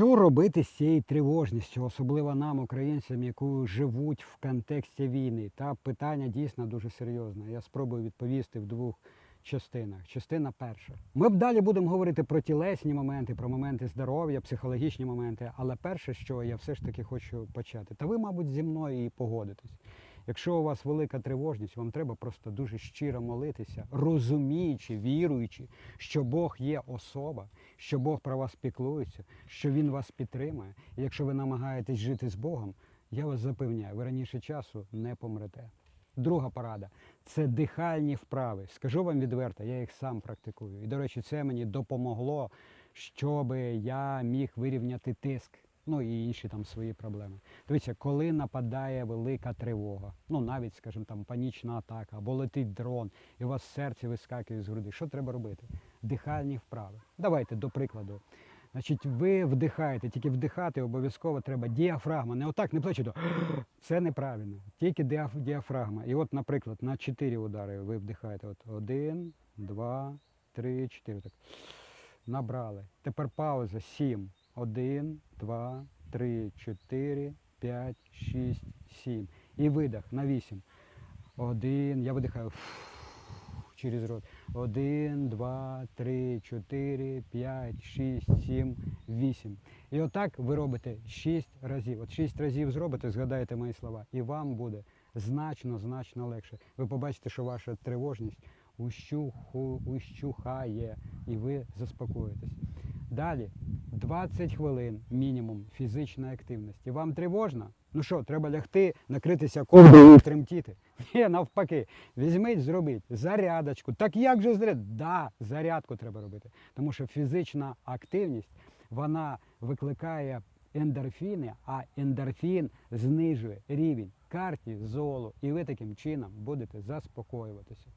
Що робити з цією тривожністю, особливо нам, українцям, які живуть в контексті війни? Та питання дійсно дуже серйозне. Я спробую відповісти в двох частинах. Частина перша. Ми б далі будемо говорити про тілесні моменти, про моменти здоров'я, психологічні моменти. Але перше, що я все ж таки хочу почати, та ви, мабуть, зі мною і погодитесь. Якщо у вас велика тривожність, вам треба просто дуже щиро молитися, розуміючи, віруючи, що Бог є особа, що Бог про вас піклується, що Він вас підтримує. І якщо ви намагаєтесь жити з Богом, я вас запевняю, ви раніше часу не помрете. Друга порада це дихальні вправи. Скажу вам відверто, я їх сам практикую. І, до речі, це мені допомогло, щоб я міг вирівняти тиск. Ну і інші там свої проблеми. Дивіться, коли нападає велика тривога, ну навіть, скажімо, там панічна атака, або летить дрон, і у вас серце вискакує з груди. Що треба робити? Дихальні вправи. Давайте до прикладу. Значить, ви вдихаєте, тільки вдихати обов'язково треба діафрагма. Не отак, не плечі. то Це неправильно. Тільки діафрагма. І от, наприклад, на 4 удари ви вдихаєте. От один, два, три, чотири. Так. Набрали. Тепер пауза. Сім. Один, два, три, чотири, п'ять, шість, сім. І видих на вісім. Один. Я видихаю через рот. Один, два, три, чотири, п'ять, шість, сім, вісім. І отак ви робите шість разів. От шість разів зробите, згадаєте мої слова, і вам буде значно, значно легше. Ви побачите, що ваша тривожність ущуху, ущухає, і ви заспокоїтесь. Далі 20 хвилин мінімум фізичної активності. Вам тривожно? Ну що, треба лягти, накритися ковдрою і тремтіти? Ні, навпаки, візьміть, зробіть зарядочку. Так як же заряд? Да, зарядку треба робити. Тому що фізична активність вона викликає ендорфіни, а ендорфін знижує рівень кортизолу, і ви таким чином будете заспокоюватися.